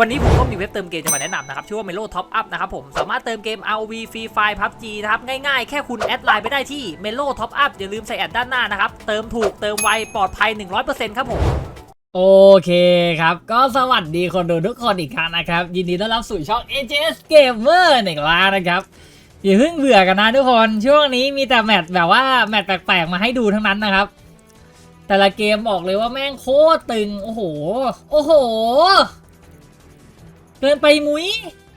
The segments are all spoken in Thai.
วันนี้ผมก็มีเว็บเติมเกมจะมาแนะนำนะครับ ชื่อว่า Melo Top Up นะครับผม สามารถเติมเกม ROV Free Fire PUBG นะครับ ง่ายๆ แค่คุณแอดไลน์ไปได้ที่ Melo Top Up อย่าลืมใส่แอดด้านหน้านะครับ เติมถูกเติมไวปลอดภัย 100%ครับผมโอเคครับ ก็สวัสดีคนดูทุกคนอีกครั้งนะครับ ยินดีต้อนรับสู่ช่อง AJS Gamer หนึ่งล้านนะครับอย่าเพิ่งเบื่อกันนะทุกคนช่วงนี้มีแต่แมตช์แบบว่าแมตช์แปลกๆมาให้ดูทั้งนั้นนะครับ แต่ละเกมบอกเลยว่าแม่งโคตรตึงโอ้โห โอ้โห กินไปมุ้ย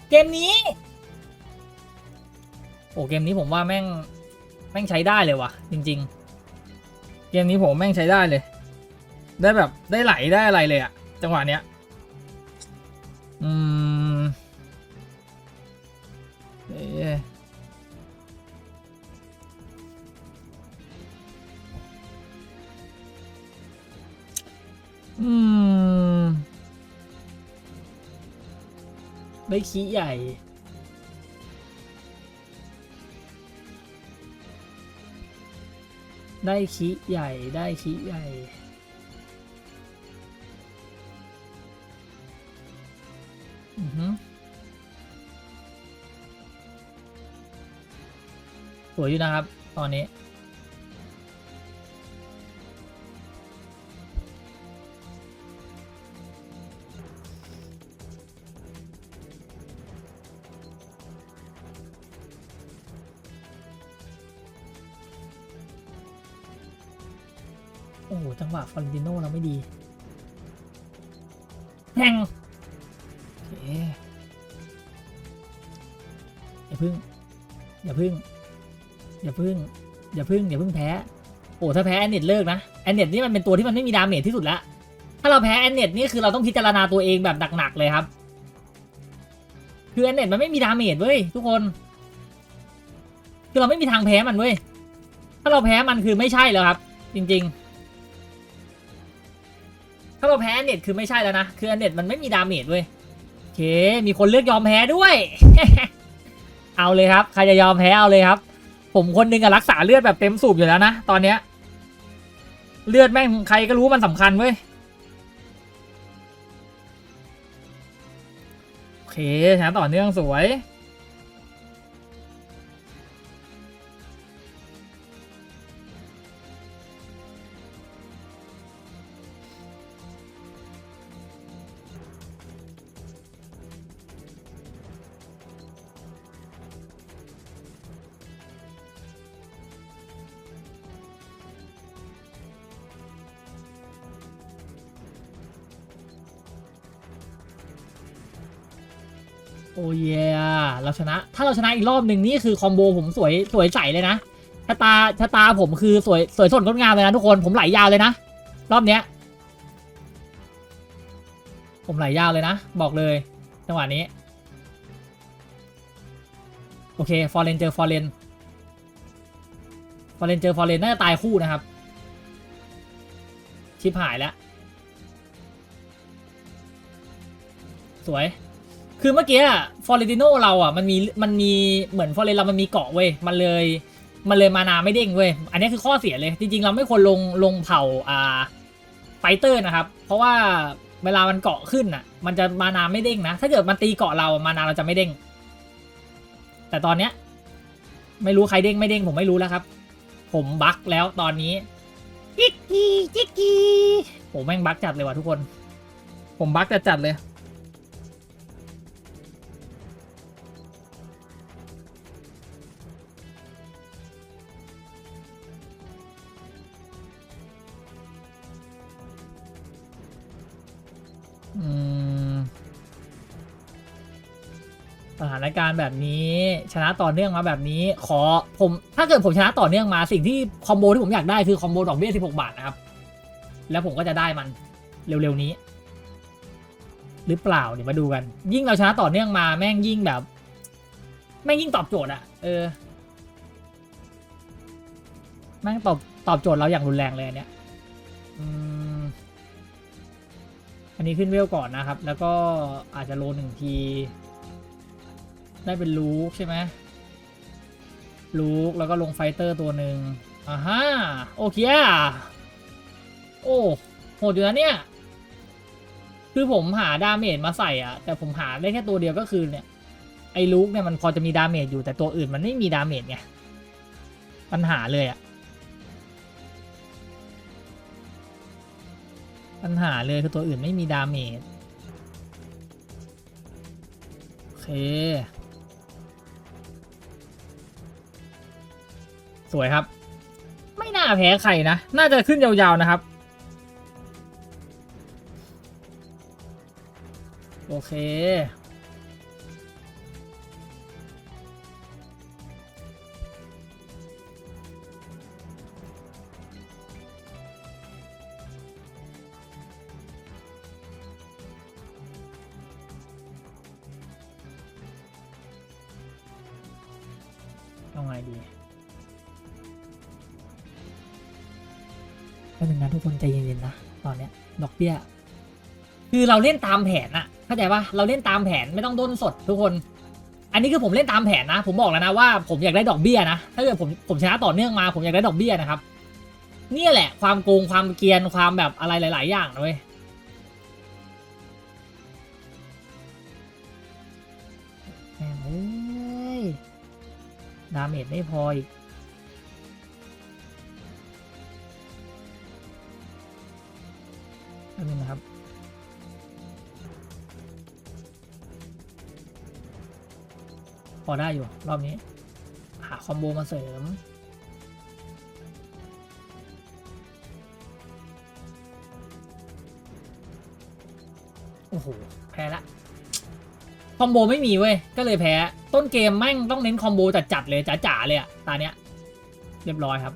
เกมนี้ โอ้เกมนี้ผมว่าแม่งแม่งใช้ได้เลยว่ะ จริง ๆ เกมนี้ผมแม่งใช้ได้เลย ได้แบบได้ไหลได้อะไรเลยอะจังหวะเนี้ยอืมเอ๊อืม ได้ขี้ใหญ่ ได้ขี้ใหญ่ ได้ขี้ใหญ่อือฮึสวยอยู่นะครับ ตอนนี้ โอ้โหจังหวะฟอร์ติโน่เราไม่ดีแห่งโอเคอย่าพึ่ง อย่าพึ่ง อย่าพึ่ง อย่าพึ่ง อย่าพึ่งแพ้ โอ้ ถ้าแพ้แอนเน็ตเลิกนะ แอนเน็ตนี่มันเป็นตัวที่มันไม่มีดาเมจที่สุดละ ถ้าเราแพ้แอนเน็ตนี่คือเราต้องพิจารณาตัวเองแบบหนักๆเลยครับ คือแอนเน็ตมันไม่มีดาเมจเว้ยทุกคน คือเราไม่มีทางแพ้มันเว้ย ถ้าเราแพ้มันคือไม่ใช่แล้วครับ จริง ๆ ถ้าเราแพ้เน็ตคือไม่ใช่แล้วนะ คือแอนเน็ตมันไม่มีดาเมจเว้ยโอเค มีคนเลือกยอมแพ้ด้วย เอาเลยครับ ใครจะยอมแพ้เอาเลยครับ ผมคนหนึงอะรักษาเลือดแบบเต็มสูบอยู่แล้วนะ ตอนเนี้ย เลือดแม่งใครก็รู้มันสำคัญเว้ย โอเคชนะต่อเนื่องสวย อ้ยเราชนะ ถ้าเราชนะอีกรอบหนึ่งนี่คือคอมโบผมสวยสวยใสเลยนะชะตาชะตาผมคือสวยสวยสดงดงามเลยนะทุกคนผมไหลยาวเลยนะ รอบเนี้ย ผมไหลยาวเลยนะ บอกเลยจังหวะนี้ โอเคฟอร์เรนเจอฟอร์เรนฟอร์เรนเจอฟอร์เรนน่าจะตายคู่นะครับ ชิปหายแล้ว สวย คือเมื่อกี้ฟอร์เรติโนเราอะมันมีมันมีเหมือนฟอร์เรนเรามันมีเกาะเว้ยมันเลยมันเลยมานาไม่เด้งเว้ยอันนี้คือข้อเสียเลย จริงๆ เราไม่ควรลงลงเผ่าอ่าไฟเตอร์นะครับ เพราะว่าเวลามันเกาะขึ้นอะ มันจะมานาไม่เด้งนะ ถ้าเกิดมันตีเกาะเรามานาเราจะไม่เด้ง แต่ตอนเนี้ย ไม่รู้ใครเด้งไม่เด้งผมไม่รู้แล้วครับ ผมบั๊กแล้วตอนนี้จิกกี้จิกกี้โอ้แม่งบั๊กจัดเลยว่ะทุกคน ผมบั๊กจัดจัดๆเลยานการณ์แบบนี้ ชนะต่อเนื่องมาแบบนี้ ขอผมถ้าเกิดผมชนะต่อเนื่องมาสิ่งที่คอมโบที่ผมอยากได้คือคอมโบดอกเบี้ย16 บาทนะครับ แล้วผมก็จะได้มันเร็วๆนี้ หรือเปล่าเดี๋ยวมาดูกัน ยิ่งเราชนะต่อเนื่องมาแม่งยิ่งแบบ แม่งยิ่งตอบโจทย์อะเออแม่งตอบตอบโจทย์เราอย่างรุนแรงเลยอันเนี้ยอันนี้ขึ้นเวลก่อนนะครับ แล้วก็อาจจะโลหนึ่งที ได้เป็นลูกใช่ไหมลูกแล้วก็ลงไฟเตอร์ตัวหนึ่งอ่าฮะโอเคอะโอ้โหดอยู่นะเนี่ย คือผมหาดาเมจมาใส่อะแต่ผมหาได้แค่ตัวเดียวก็คือเนี่ย ไอ้ลูกเนี่ยมันพอจะมีดาเมจอยู่แต่ตัวอื่นมันไม่มีดาเมจไงปัญหาเลยอะปัญหาเลยคือตัวอื่นไม่มีดาเมจโอเค สวยครับ ไม่น่าแพ้ใครนะ น่าจะขึ้นยาวๆนะครับ โอเค เอาไงดี ก็หนึ่งนะทุกคนใจเย็นๆนะตอนเนี้ยดอกเบี้ย คือเราเล่นตามแผนอะเข้าใจปะเราเล่นตามแผนไม่ต้องด้นสดทุกคน อันนี้คือผมเล่นตามแผนนะ ผมบอกแล้วนะว่าผมอยากได้ดอกเบี้ยนะถ้าเกิดผมผมชนะต่อเนื่องมา ผมอยากได้ดอกเบี้ยนะครับเนี่ยแหละ ความโกงความเกียนความแบบอะไรหลาย ๆ อย่างเว้ยแม่งเอ้ยดาเมจไม่พออีก อได้อยู่ รอบนี้ หาคอมโบมาเสริม โอ้โห แพ้ละ คอมโบไม่มีเว้ย ก็เลยแพ้ ต้นเกมแม่งต้องเน้นคอมโบจัดๆเลยจ๋าๆเลยอะตาเนี้ย เรียบร้อยครับ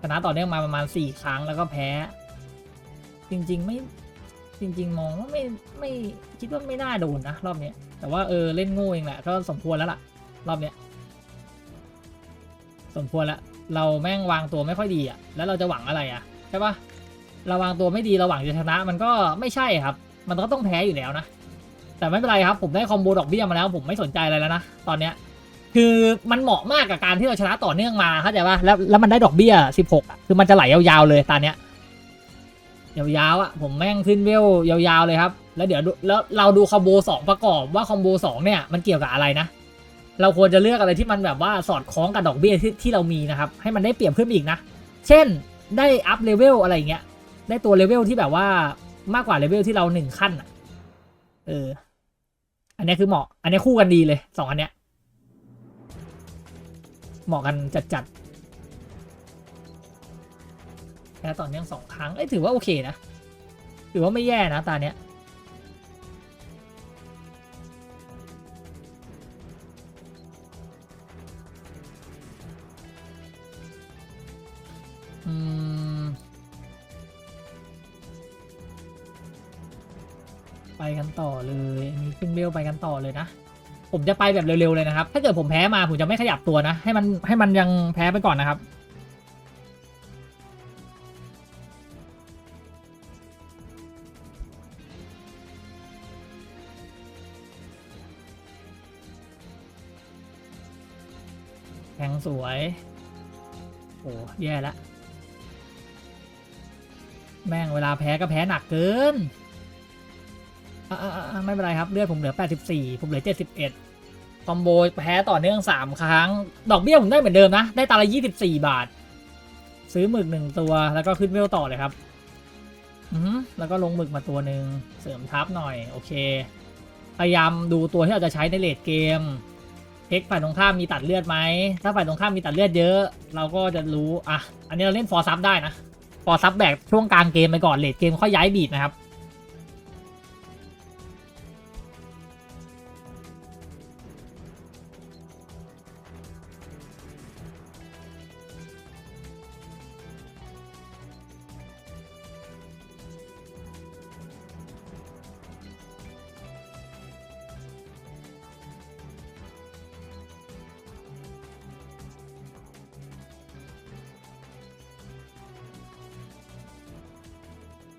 ชนะต่อเนื่องมาประมาณสี่ครั้งแล้วก็แพ้ จริง ๆ ไม่ จริง ๆ มองว่าไม่ไม่คิดว่าไม่น่าโดนนะรอบเนี้ยแต่ว่าเออเล่นโง่เองแหละก็สมควรแล้วล่ะ รอบเนี้ยสมควรแล้วเราแม่งวางตัวไม่ค่อยดีอะแล้วเราจะหวังอะไรอะใช่ปะเราวางตัวไม่ดีเราหวังจะชนะมันก็ไม่ใช่ครับ มันก็ต้องแพ้อยู่แล้วนะแต่ไม่เป็นไรครับผมได้คอมโบดอกเบี้ยมาแล้ว ผมไม่สนใจอะไรแล้วนะตอนเนี้ยคือมันเหมาะมากกับการที่เราชนะต่อเนื่องมาเข้าใจป่ะแล้วแล้วมันได้ดอกเบี้ย 16อะคือมันจะไหลยาวๆเลยตอนเนี้ย ยาวๆอะผมแม่งขึ้นเวลยาวๆเลยครับ แล้วเดี๋ยวแล้วเราดูคอมโบสองประกอบว่าคอมโบสองเนี่ยมันเกี่ยวกับอะไรนะ เราควรจะเลือกอะไรที่มันแบบว่าสอดคล้องกับดอกเบี้ยที่ที่เรามีนะครับ ให้มันได้เปรียบขึ้นอีกนะ เช่นได้อัพเลเวลอะไรเงี้ย ได้ตัวเลเวลที่แบบว่ามากกว่าเลเวลที่เราหนึ่งขั้นอะ เออ อันนี้คือเหมาะ อันนี้คู่กันดีเลยสองอันเนี้ย เหมาะกันจัดๆ แพ้ต่อเนื่องสองครั้ง เอ้ยถือว่าโอเคนะ ถือว่าไม่แย่นะตาเนี้ยอืมไปกันต่อเลยอันนี้ขึ้นเบลไปกันต่อเลยนะ ผมจะไปแบบเร็วๆเลยนะครับ ถ้าเกิดผมแพ้มาผมจะไม่ขยับตัวนะ ให้มันให้มันยังแพ้ไปก่อนนะครับ แทงสวย โอ้แย่แล้วแม่งเวลาแพ้ก็แพ้หนักเกินไม่เป็นไรครับ เลือดผมเหลือ 84 ผมเหลือ 71 คอมโบแพ้ต่อเนื่อง 3 ครั้ง ดอกเบี้ยผมได้เหมือนเดิมนะ ได้ตาละ 24 บาท ซื้อหมึกหนึ่งตัวแล้วก็ขึ้นเวลต่อเลยครับอือแล้วก็ลงหมึกมาตัวหนึ่งเสริมทับหน่อย โอเค พยายามดูตัวที่เราจะใช้ในเลดเกม ช็คฝ่ายตรงข้ามมีตัดเลือดไหม ถ้าฝ่ายตรงข้ามมีตัดเลือดเยอะ เราก็จะรู้ อะ อันนี้เราเล่นฟอร์ซับได้นะ ฟอร์ซับแบกช่วงกลางเกมไปก่อนเลดเกมค่อยย้ายบีดนะครับ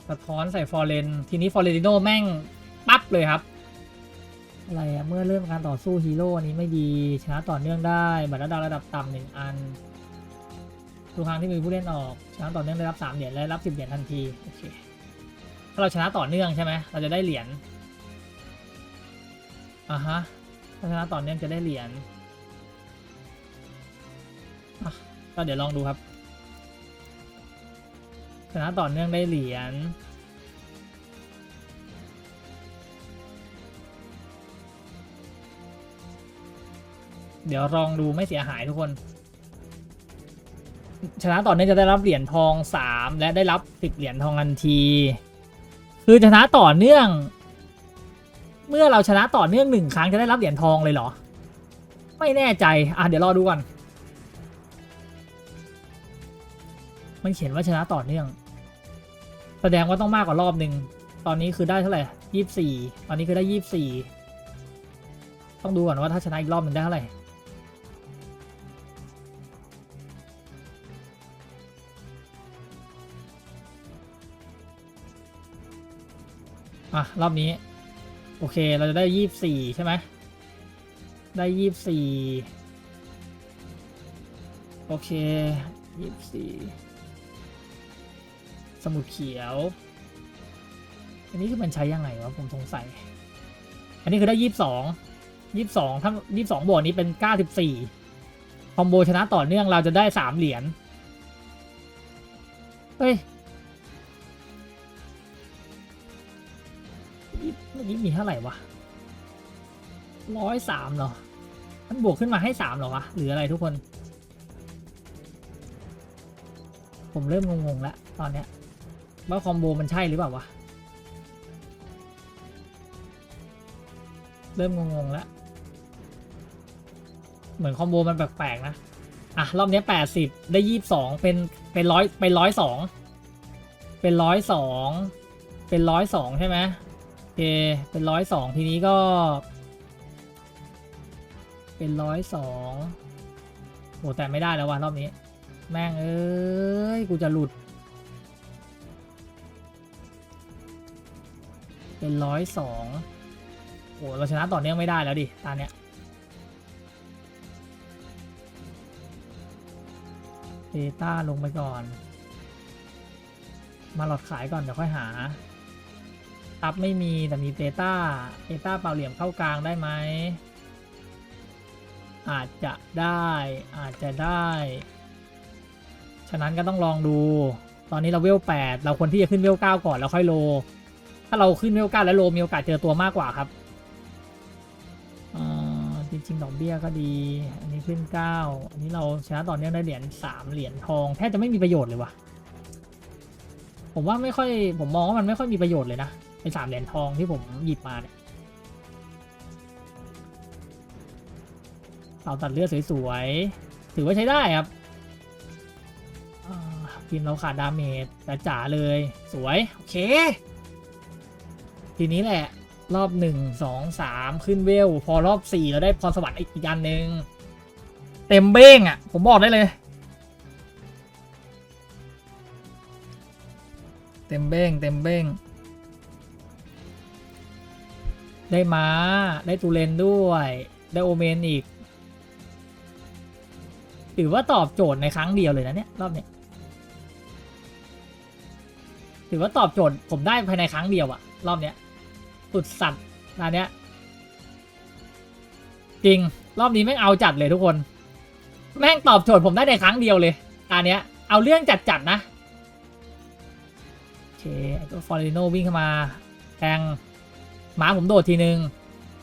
สะท้อนใส่ฟอร์เรนทีนี้ฟอร์เรนติโนแม่งปั๊บเลยครับ อะไรอะเมื่อเริ่มการต่อสู้ฮีโร่อันนี้ไม่ดีชนะต่อเนื่องได้ บัตรระดับระดับต่ำหนึ่งอัน ทุกครั้งที่มีผู้เล่นออกชนะต่อเนื่องได้รับสามเหรียญและรับสิบเหรียญทันทีโอเคถ้าเราชนะต่อเนื่องใช่ไหมเราจะได้เหรียญอะฮะถ้าชนะต่อเนื่องจะได้เหรียญอะก็เดี๋ยวลองดูครับ ชนะต่อเนื่องได้เหรียญเดี๋ยวลองดูไม่เสียหายทุกคน ชนะต่อเนื่องจะได้รับเหรียญทองสามและได้รับสิบเหรียญทองทันที คือชนะต่อเนื่อง เมื่อเราชนะต่อเนื่องหนึ่งครั้งจะได้รับเหรียญทองเลยเหรอ ไม่แน่ใจ อะเดี๋ยวรอดูก่อน มันเขียนว่าชนะต่อเนื่อง แสดงว่าต้องมากกว่ารอบหนึ่งตอนนี้คือได้เท่าไหร่ยี่สี่ตอนนี้คือได้ยี่สี่ต้องดูก่อนว่าถ้าชนะอีกรอบหนึ่งได้เท่าไหร่อะ รอบนี้ โอเคเราจะได้ยี่สี่ใช่ไหมได้ยี่สี่โอเคยี่สี่ สมุดเขียว อันนี้คือมันใช้ยังไงวะผมสงสัย อันนี้คือได้ยี่สิบสองยี่สิบสองทั้งยี่สิบสองบวกนี้เป็นเก้าสิบสี่คอมโบชนะต่อเนื่องเราจะได้สามเหรียญ เฮ้ยเมื่อกี้มีเท่าไหร่วะร้อยสามเหรอ มันบวกขึ้นมาให้สามเหรอวะ หรืออะไรทุกคน ผมเริ่มงงๆแล้วตอนเนี้ย ว่าคอมโบมันใช่หรือเปล่าวะ เริ่มงงๆแล้ว เหมือนคอมโบมันแปลกๆนะ อะ รอบนี้แปดสิบได้ยี่สิบสองเป็นเป็นร้อยเป็นร้อยสองเป็นร้อยสองเป็นร้อยสองใช่ไหมโอเคเป็นร้อยสองทีนี้ก็ เป็นร้อยสองโหแต่ไม่ได้แล้ววะรอบนี้ แม่งเอ้ยกูจะหลุด เป็นร้อยสองโหเราชนะต่อเนื่องไม่ได้แล้วดิตาเนี้ยเบต้าลงไปก่อน มาหลอดขายก่อน เดี๋ยวค่อยหาตับไม่มีแต่มีเบต้าเบต้าเปล่าเหลี่ยมเข้ากลางได้ไหม อาจจะได้อาจจะได้ ฉะนั้นก็ต้องลองดู ตอนนี้เราเวลแปดเราควรที่จะขึ้นเวลเก้าก่อนแล้วค่อยโล ถ้าเราขึ้นเวลเก้าแล้วโลมีโอกาสเจอตัวมากกว่าครับจริงๆดอกเบี้ยก็ดี อันนี้ขึ้นเก้าอันนี้เราชนะต่อเนื่องได้เหรียญสามเหรียญทองแทบจะไม่มีประโยชน์เลยว่ะ ผมว่าไม่ค่อย ผมมองว่ามันไม่ค่อยมีประโยชน์เลยนะไอ้สามเหรียญทองที่ผมหยิบมาเนี่ยเสาตัดเลือดสวยๆ ถือว่าใช้ได้ครับทีมเราขาดดาเมจจ๋าเลย สวย โอเค ทีนี้แหละรอบหนึ่งสองสามขึ้นเวล พอรอบสี่เราได้พรสวรรค์อีกอันหนึ่งเต็มเบ้งอะ ผมบอกได้เลย เต็มเบ้งเต็มเบ้งได้ม้า ได้ตูเลนด้วย ได้โอเมนอีก ถือว่าตอบโจทย์ในครั้งเดียวเลยนะเนี่ย รอบเนี้ยถือว่าตอบโจทย์ผมได้ภายในครั้งเดียวอะรอบเนี้ย สุดสัตว์ร้าเนี้ย จริง รอบนี้แม่งเอาจัดเลยทุกคน แม่งตอบโจทย์ผมได้ในครั้งเดียวเลยตาเนี้ย เอาเรื่องจัดๆนะ โอเคไอ้ตัวฟอร์ลิโนวิ่งเข้ามา แทงหมาผมโดดทีนึง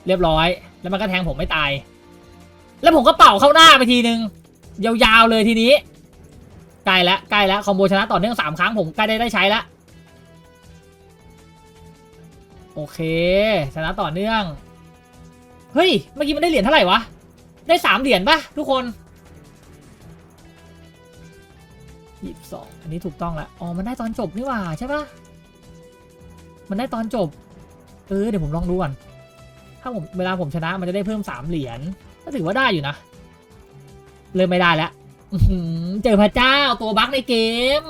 เรียบร้อย แล้วมันก็แทงผมไม่ตาย แล้วผมก็เป่าเข้าหน้าไปทีนึง ยาวๆเลยทีนี้ ใกล้แล้วใกล้แล้วคอมโบชนะต่อเนื่องสามครั้งผมใกล้ได้ได้ใช้แล้ว อเค ชนะต่อเนื่อง เฮ้ย เมื่อกี้มันได้เหรียญเท่าไหร่วะ ได้สามเหรียญปะทุกคนยี่สิบสองอันนี้ถูกต้องแล้วอ๋อ มันได้ตอนจบนี่หว่าใช่ปะมันได้ตอนจบ เออ เดี๋ยวผมลองดูก่อน ถ้าผมเวลาผมชนะมันจะได้เพิ่มสามเหรียญ ก็ถือว่าได้อยู่นะ เริ่มไม่ได้แล้วเจอพระเจ้าตัวบั๊กในเกม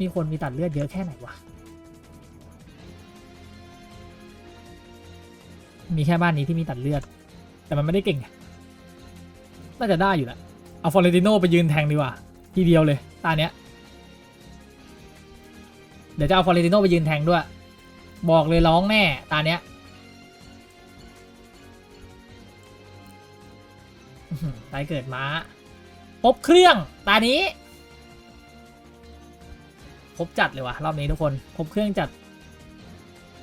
มีคนมีตัดเลือดเยอะแค่ไหนวะ มีแค่บ้านนี้ที่มีตัดเลือด แต่มันไม่ได้เก่ง น่าจะได้อยู่แหละเอาฟอร์เรนติโนไปยืนแทงดีกว่า ทีเดียวเลย ตาเนี้ย เดี๋ยวจะเอาฟอร์เรติโนไปยืนแทงด้วย บอกเลยร้องแน่ ตาเนี้ยอื้เกิดม้าครบเครื่อง ตานี้ครบจัดเลยว่ะรอบนี้ทุกคนครบเครื่องจัด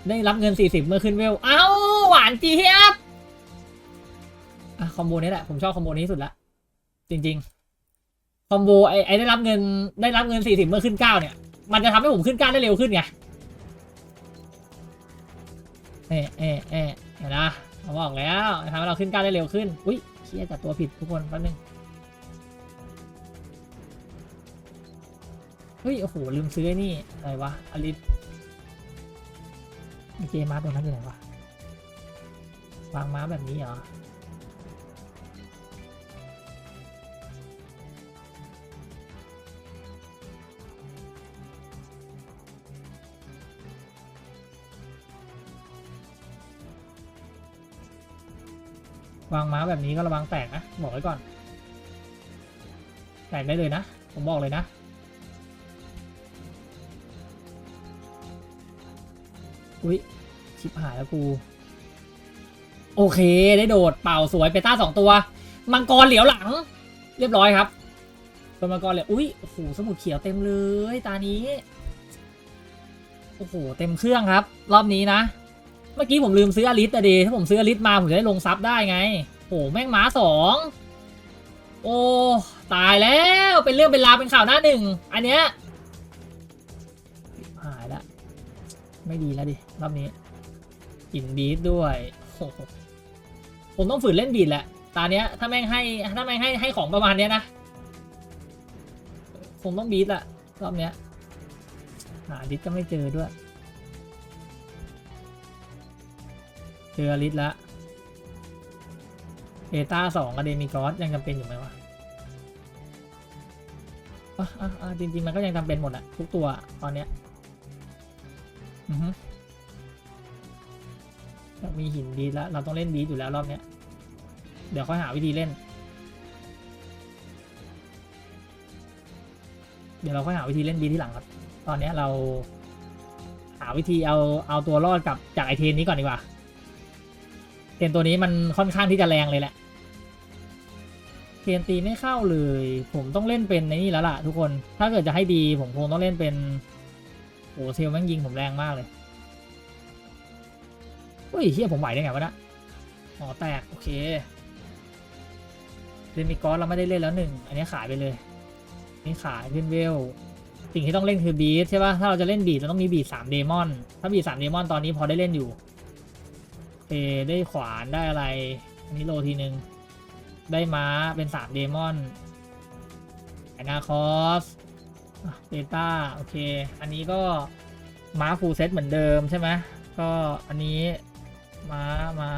ได้รับเงิน 40 เมื่อขึ้นเวล เอ้า หวานเจี๊ยบอะคอมโบนี้แหละ ผมชอบคอมโบนี้ที่สุดละ จริง ๆ คอมโบไอ้ไอ้ได้รับเงินได้รับเงิน40เมื่อขึ้น9เนี่ย มันจะทำให้ผมขึ้น9ได้เร็วขึ้นไงเอ๊ะเอ๊ะเอ๊ะเห็นนะผมบอกแล้วทำให้เราขึ้น9ได้เร็วขึ้น อุ้ยเชี่ยจัดตัวผิดทุกคนแป๊บนึงเฮ้ย โอ้โห ลืมซื้อนี่ อะไรวะอลิสเจมาตัวนั้นอยู่ไหนวะ วางม้าแบบนี้เหรอวางม้าแบบนี้ก็ระวังแตกนะบอกไว้ก่อน แตกได้เลยนะ ผมบอกเลยนะ อุ้ยชิบหายแล้วกู โอเคได้โดดเป่าสวยเปต้าสองตัว มังกรเหลียวหลัง เรียบร้อยครับตัวมังกรเหลียวอุ้ยโอ้โหสมุดเขียวเต็มเลยตานี้โอ้โหเต็มเครื่องครับ รอบนี้นะ เมื่อกี้ผมลืมซื้ออลิสอะดีถ้าผมซื้ออลิสมาผมจะได้ลงซับได้ไงโอ้แม่งม้าสองโอ้ตายแล้วเป็นเรื่องเป็นราวเป็นข่าวหน้าหนึ่งอันเนี้ยหายละไม่ดีแล้วดิรอบนี้กินบีทด้วยโอ้ ผมต้องฝืนเล่นบีทแหละ ตาเนี้ยถ้าแม่งให้ถ้าแม่งให้ให้ของประมาณเนี้ยนะคงต้องบีทละรอบเนี้ยหาดิสก็ไม่เจอด้วย เจอลิสละเอต้าสองกับเดมิกอสยังจำเป็นอยู่ไหมวะอะอะจริง ๆ มันก็ยังจำเป็นหมดอะทุกตัวตอนเนี้ยอือฮึมีหินดีแล้ว เราต้องเล่นบีอยู่แล้วรอบเนี้ย เดี๋ยวค่อยหาวิธีเล่น เดี๋ยวเราค่อยหาวิธีเล่นบีที่หลังครับ ตอนนี้เรา หาวิธีเอาเอาตัวรอดกับจากไอเทนนี้ก่อนดีกว่าเทนตัวนี้มันค่อนข้างที่จะแรงเลยแหละเทนตีไม่เข้าเลย ผมต้องเล่นเป็นในนี่แล้วล่ะทุกคน ถ้าเกิดจะให้ดีผมคงต้องเล่นเป็นโอ้เทลแม่งยิงผมแรงมากเลยเฮ้ยเฮียผมไหวได้ไงวะนะอ๋อแตก โอเค เรมิกอสเราไม่ได้เล่นแล้วหนึ่งอันนี้ขายไปเลยนี่ขายขึ้นเวลสิ่งที่ต้องเล่นคือบีทใช่ป่ะถ้าเราจะเล่นบีทเราต้องมีบีทสามเดมอนถ้าบีทสามเดมอนตอนนี้พอได้เล่นอยู่เอได้ขวานได้อะไรอันนี้โลทีหนึ่งได้ม้าเป็นสามเดมอนไอนาคอสเบต้าโอเค อันนี้ก็ม้าฟูลเซตเหมือนเดิมใช่ไหมก็อันนี้ม้าม้า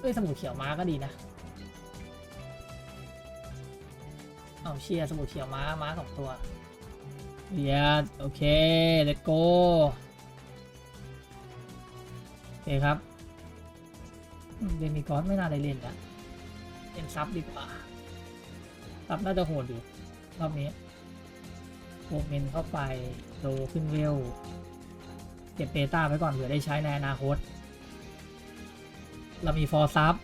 เอ้ยสมุดเขียวม้าก็ดีนะ เอาเชียร์สมุดเขียวม้าม้าสองตัวเดียดโอเค let's go โอเคครับเดมิกอสไม่น่าได้เล่นนะเล่นซับดีกว่าซับน่าจะโหดอยู่รอบนี้โวกเมนเข้าไปโลขึ้นเวลเก็บเบต้าไว้ก่อนเผื่อได้ใช้ในอนาคต เรามีฟอร์ซับ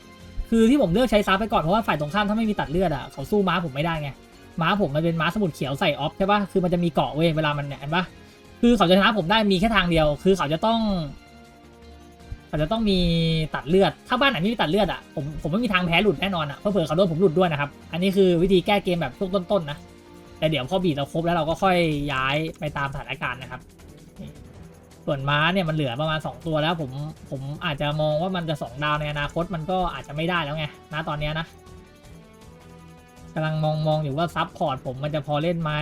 คือที่ผมเลือกใช้ซับไปก่อนเพราะว่าฝ่ายตรงข้ามถ้าไม่มีตัดเลือดอะเขาสู้ม้าผมไม่ได้ไง ม้าผมมันเป็นม้าสมุดเขียวใส่ออฟใช่ปะคือมันจะมีเกาะเว้ยเวลามันเนี่ยเห็นปะคือเขาจะชนะผมได้มีแค่ทางเดียว คือเขาจะต้องเขาจะต้องมีตัดเลือด ถ้าบ้านไหนไม่มีตัดเลือดอะผมผมไม่มีทางแพ้หลุดแน่นอนอะเพราะเผื่อเขาโดนผมหลุดด้วยนะครับ อันนี้คือวิธีแก้เกมแบบช่วงต้นๆนะ แต่เดี๋ยวพอบีดเราครบแล้วเราก็ค่อยย้ายไปตามสถานการณ์นะครับ ส่วนม้าเนี่ยมันเหลือประมาณ 2 ตัวแล้วผมผมอาจจะมองว่ามันจะ2ดาวในอนาคตมันก็อาจจะไม่ได้แล้วไงนะตอนนี้นะ กำลังมองมองอยู่ว่าซับพอร์ตผมมันจะพอเล่นไหม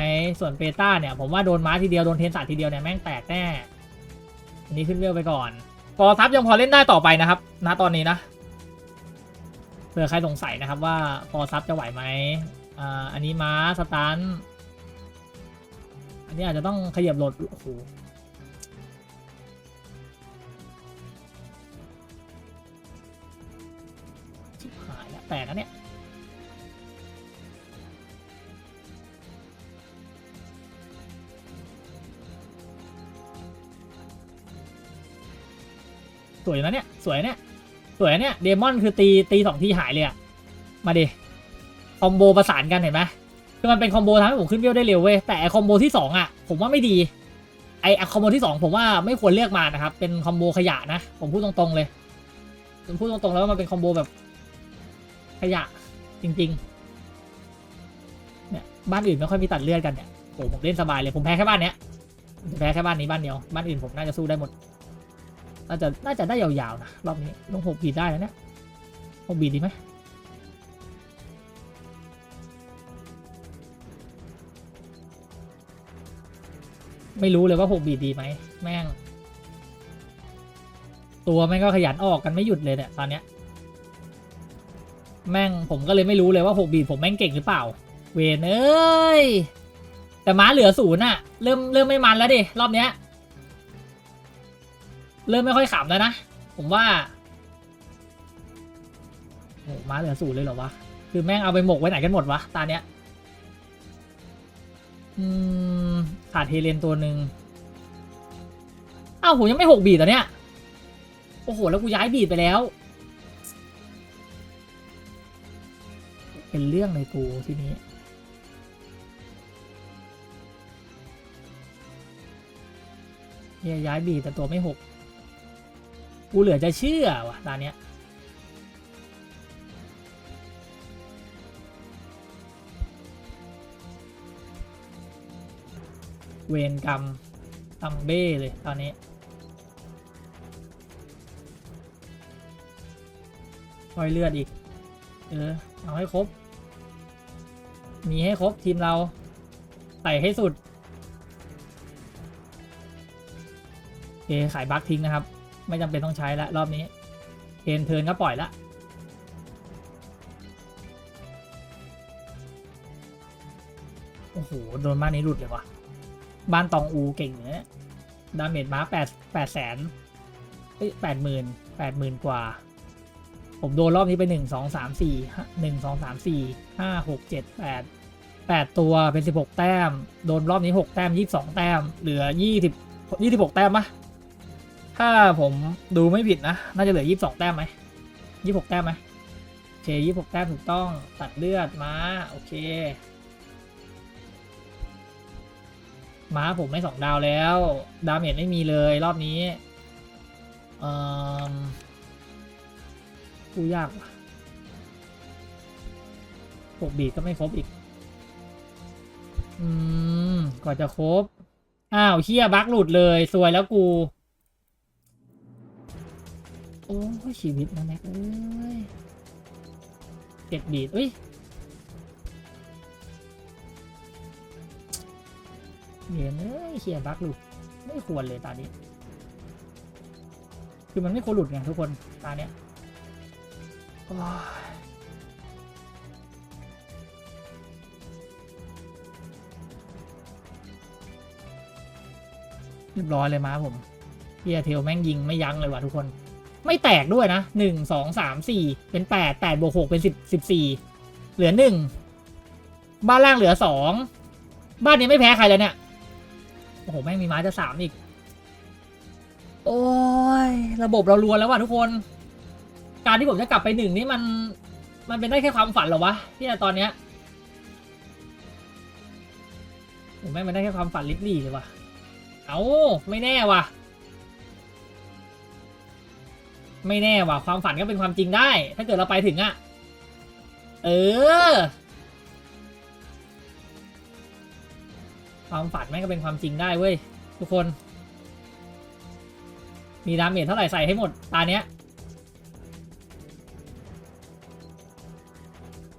ส่วนเปต้าเนี่ยผมว่าโดนม้าทีเดียวโดนเทนสัตทีเดียวเนี่ยแม่งแตกแน่อันนี้ขึ้นเวลไปก่อนพอซับยังพอเล่นได้ต่อไปนะครับณตอนนี้นะเผื่อใครสงสัยนะครับว่าพอซับจะไหวไหมอ่าอันนี้ม้าสตันอันนี้อาจจะต้องขยับโหลดโอ้โหชิบหายแล้วแตกแล้วเนี่ย สวยนะเนี่ย สวยเนี่ย สวยเนี่ย เดมอนคือตีตีสองทีหายเลยอะมาดิ คอมโบประสานกันเห็นไหมคือมันเป็นคอมโบทำให้ผมขึ้นเวลได้เร็วเว้ย แต่คอมโบที่สองอะผมว่าไม่ดี ไอ้คอมโบที่สองผมว่าไม่ควรเลือกมานะครับ เป็นคอมโบขยะนะ ผมพูดตรงๆเลย ผมพูดตรงๆแล้วว่ามันเป็นคอมโบแบบ ขยะจริง ๆ เนี่ยบ้านอื่นไม่ค่อยมีตัดเลือดกันเนี่ยโอ้ผมเล่นสบายเลย ผมแพ้แค่บ้านเนี้ยแพ้แค่บ้านนี้บ้านเดียว บ้านอื่นผมน่าจะสู้ได้หมด น่าจะน่าจะได้ยาวๆนะรอบนี้ลงหกบีดได้แล้วเนี่ยหกบีดดีไหมไม่รู้เลยว่าหกบีดดีไหมแม่ง ตัวแม่งก็ขยันออกกันไม่หยุดเลยเนี่ยตอนเนี้ยแม่งผมก็เลยไม่รู้เลยว่าหกบีดผมแม่งเก่งหรือเปล่า เวนเอ้ยแต่ม้าเหลือศูนย์อะเริ่มเริ่มไม่มันแล้วดิรอบเนี้ย เริ่มไม่ค่อยขำแล้วนะ ผมว่าโอ้มาเหลือศูนย์เลยเหรอวะ คือแม่งเอาไปหมกไว้ไหนกันหมดวะ ตาเนี้ย อืม ขาดเฮเลนตัวหนึ่งอ้าวผมยังไม่หกบีดตอนเนี้ยโอ้โห แล้วกูย้ายบีดไปแล้ว เป็นเรื่องเลยกูทีนี้เนี่ยย้ายบีดแต่ตัวไม่หก กูเหลือจะเชื่อว่ะตอนเนี้ยเวรกรรมตัมเบ้เลยตอนนี้คอยเลือดอีก เออ เอาให้ครบ มีให้ครบทีมเราใส่ให้สุดโอเคขายบัคทิ้งนะครับ ไม่จำเป็นต้องใช้ละรอบนี้เทนเทินก็ปล่อยละโอ้โหโดนบ้านนี้หลุดเลยวะบ้านตองอูเก่งเนี่ยดาเมจม้าแปดแปดแสนเอ้ยแปดหมื่นแปดหมื่นกว่า ผมโดนรอบนี้ไปหนึ่งสองสามสี่หนึ่งสองสามสี่ห้าหกเจ็ดแปดแปดตัวเป็นสิบหกแต้ม โดนรอบนี้หกแต้มยี่สิบสองแต้ม เหลือยี่สิบยี่สิบหกแต้มปะ ถ้าผมดูไม่ผิดนะ น่าจะเหลือยี่สองแต้มไหมยี่หกแต้มไหมโอเคยี่หกแต้มถูกต้องตัดเลือดม้าโอเค ม้าผมไม่สองดาวแล้ว ดาเมจไม่มีเลยรอบนี้เอ่อกูยากว่ะหกบีก็ไม่ครบอีก อืมกว่าจะครบ อ้าวเฮียบักหลุดเลย สวยแล้วกู โอ้ชีวิตนะแม็กเอ้ยเจ็ดบีดเอ้ยเหี้ยเอ้ยเฮียบักหลุดไม่ควรเลยตานี้คือมันไม่ควรหลุดไงทุกคนตาเนี้ยเรียบร้อยเลยมาผมเฮียเทลแม่งยิงไม่ยั้งเลยว่ะทุกคน ไม่แตกด้วยนะหนึ่งสองสามสี่เป็นแปดแปดบวกหกเป็นสิบสิบสี่เหลือหนึ่งบ้านล่างเหลือสองบ้านนี้ไม่แพ้ใครเลยเนี่ย โอ้โห แม่งมีม้าจะสามอีก โอ้ย ระบบเรารวนแล้วว่ะทุกคน การที่ผมจะกลับไปหนึ่งนี่มัน มันเป็นได้แค่ความฝันหรอวะที่ตอนเนี้ยผมแม่งมันได้แค่ความฝันลิบลี่เลยว่ะ เอาไม่แน่ว่ะ ไม่แน่ว่ะความฝันก็เป็นความจริงได้ ถ้าเกิดเราไปถึงอะเออ ความฝันแม่งก็เป็นความจริงได้เว้ยทุกคน มีดาเมจเท่าไหร่ใส่ให้หมดตาเนี้ย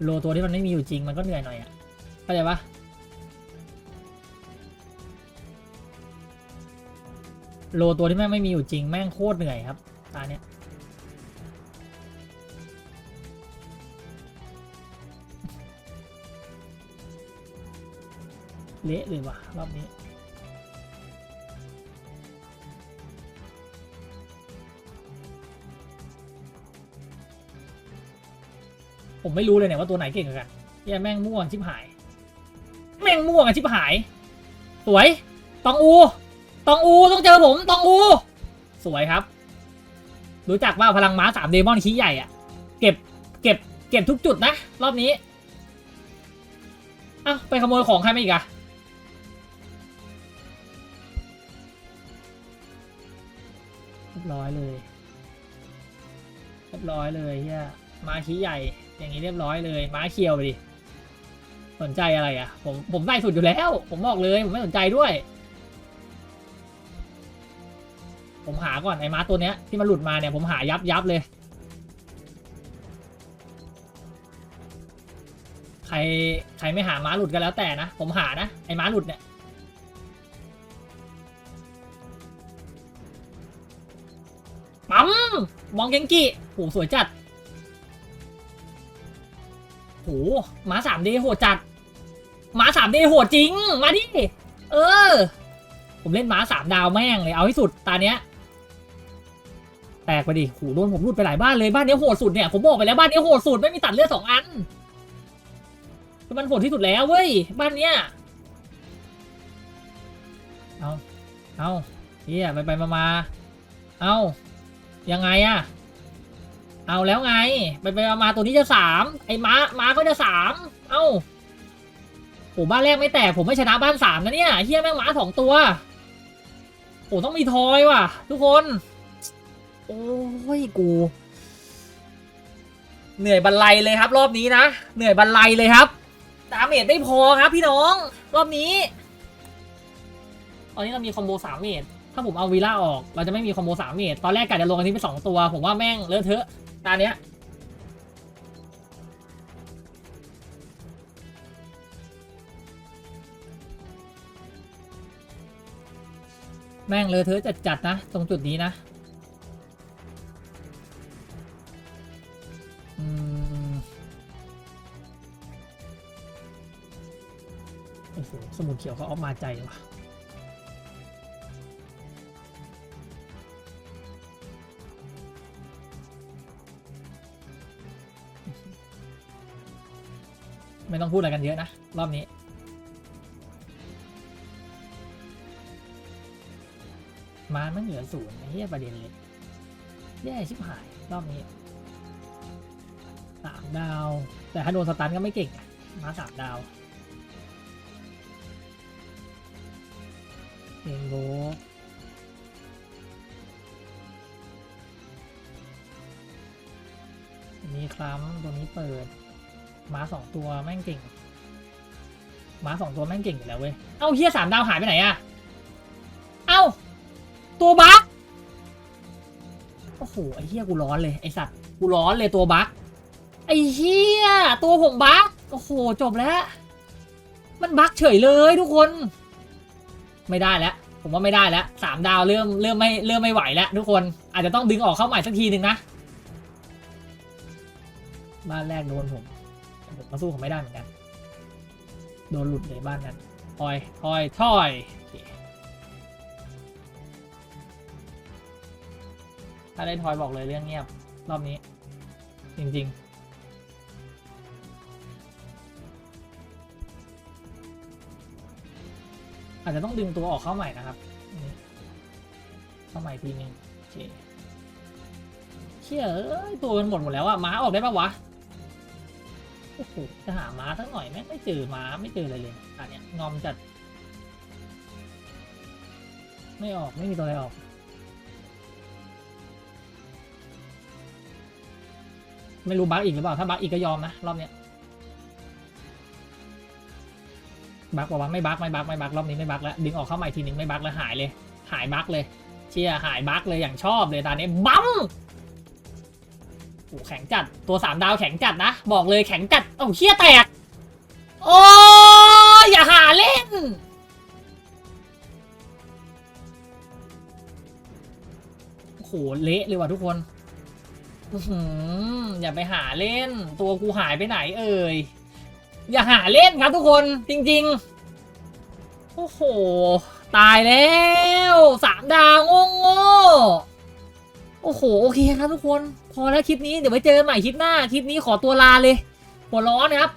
โลตัวที่มันไม่มีอยู่จริงมันก็เหนื่อยหน่อยอะเข้าใจปะโลตัวที่แม่งไม่มีอยู่จริงแม่งโคตรเหนื่อยครับตาเนี้ย เละเลยว่ะรอบนี้ผมไม่รู้เลยเนี่ยว่าตัวไหนเก่งกว่ากันเหียแม่งม่วงชิบหาย แม่งม่วงอะชิบหาย สวย ตองอู ตองอูต้องเจอผมตองอู สวยครับ รู้จักว่าพลังม้าสามเดมอนขี้ใหญ่อะเก็บ เก็บ เก็บทุกจุดนะ รอบนี้อ้าวไปขโมยของใครมาอีกอะ เรียบร้อยเลย เรียบร้อยเลยเฮียม้าขี้ใหญ่ อย่างนี้เรียบร้อยเลยม้าเคียวไปดิ สนใจอะไรอะผมผมได้สุดอยู่แล้ว ผมบอกเลย ผมไม่สนใจด้วย ผมหาก่อนไอ้ม้าตัวเนี้ยที่มันหลุดมาเนี่ยผมหายับยับเลย ใครใครไม่หาม้าหลุดก็แล้วแต่นะ ผมหานะไอ้ม้าหลุดเนี่ย มองเกงกี้โหสวยจัดโหม้าสามเดโหดจัดม้าสามเดโหดจริง มาดิ เออ ผมเล่นม้าสามดาวแม่งเลย เอาให้สุด ตาเนี้ย แตกไปดิโหโดนผมรุดไปหลายบ้านเลย บ้านเนี้ยโหดสุดเนี่ย ผมบอกไปแล้วบ้านเนี้ยโหดสุด ไม่มีตัดเลือดสองอันคือมันโหดที่สุดแล้วเว้ย บ้านเนี้ย เอาเอาเฮียไปไปมามาเอา ยังไงอะเอาแล้วไง ไปไปมามาตัวนี้จะสามไอ้ม้าม้าก็จะสามเอ้าโหบ้านแรกไม่แตกผมไม่ชนะบ้านสามนะเนี่ยเฮียแม่งม้าสองตัวโหต้องมีทอยว่ะ ทุกคน โอ้ยกู เหนื่อยบันไลเลยครับ รอบนี้นะเหนื่อยบันไลเลยครับดาเมจไม่พอครับพี่น้อง รอบนี้ ตอนนี้เรามีคอมโบสามเมจ ถ้าผมเอาวีล่าออกเราจะไม่มีคอมโบสามเมจตอนแรกกะจะลงอันนี้เป็นสองตัว ผมว่าแม่งเลอะเทอะตาเนี้ยแม่งเลอะเทอะจัดๆนะ ตรงจุดนี้นะโอ้โหสมุนเขียวเขาออกมาใจว่ะ ไม่ต้องพูดอะไรกันเยอะนะ รอบนี้ มามันเหลือศูนย์เหี้ยประเด็นเลยแย่ชิบหาย รอบนี้สามดาว แต่ถ้าโดนสตันก็ไม่เก่งมาสามดาวเองโบมีคล้ำตัวนี้เปิด ม้าสองตัวแม่งเก่งม้าสองตัวแม่งเก่งอยู่แล้วเว้ย เอ้าเฮียสามดาวหายไปไหนอะเอ้าตัวบั๊กโอ้โหไอ้เฮียกูร้อนเลยไอสัตว์กูร้อนเลยตัวบั๊กไอ้เฮียตัวผมบั๊กโอ้โหจบแล้ว มันบั๊กเฉยเลยทุกคน ไม่ได้แล้วผมว่าไม่ได้แล้วสามดาวเริ่มเริ่มไม่เริ่มไม่ไหวแล้วทุกคนอาจจะต้องดึงออกเข้าใหม่สักทีหนึ่งนะบ้านแรกโดนผม มาสู้เขาไม่ได้เหมือนกัน โดนหลุดเลยบ้านนั้นทอยทอยทอยถ้าได้ทอยบอกเลยเรื่องเงียบ รอบนี้ จริง ๆอาจจะต้องดึงตัวออกเข้าใหม่นะครับ เข้าใหม่ทีนึงโอเคเชี่ยเอ้ยตัวมันหมดหมดแล้วอะม้าออกได้ปะวะ โอ้โหจะหาม้าสักหน่อยแม่งไม่เจอม้าไม่เจออะไรเลยอันเนี้ยงอมจัด ไม่ออกไม่มีตัวอะไรออกไม่รู้บักอีกหรือเปล่า ถ้าบักอีกก็ยอมนะ รอบเนี้ยบักบอกว่าไม่บักไม่บักไม่บักรอบนี้ไม่บักแล้ว ดึงออกเข้าใหม่ทีนึงไม่บักแล้วหายเลย หายบักเลย เชียหายบักเลยอย่างชอบเลยตอนนี้บั๊ม โอ้แข็งจัดตัวสามดาวแข็งจัดนะ บอกเลยแข็งจัดเอ้าเฮียแตก โอ้อย่าหาเล่น โอ้โหเละเลยว่ะทุกคนอย่าไปหาเล่น ตัวกูหายไปไหนเอ่ย อย่าหาเล่นครับทุกคนจริงๆ โอ้โห ตายแล้วสามดาวโง่โง โอ้โหโอเคครับทุกคน พอแล้วคลิปนี้เดี๋ยวไว้เจอกันใหม่คลิปหน้าคลิปนี้ขอตัวลาเลย หัวร้อนนะครับ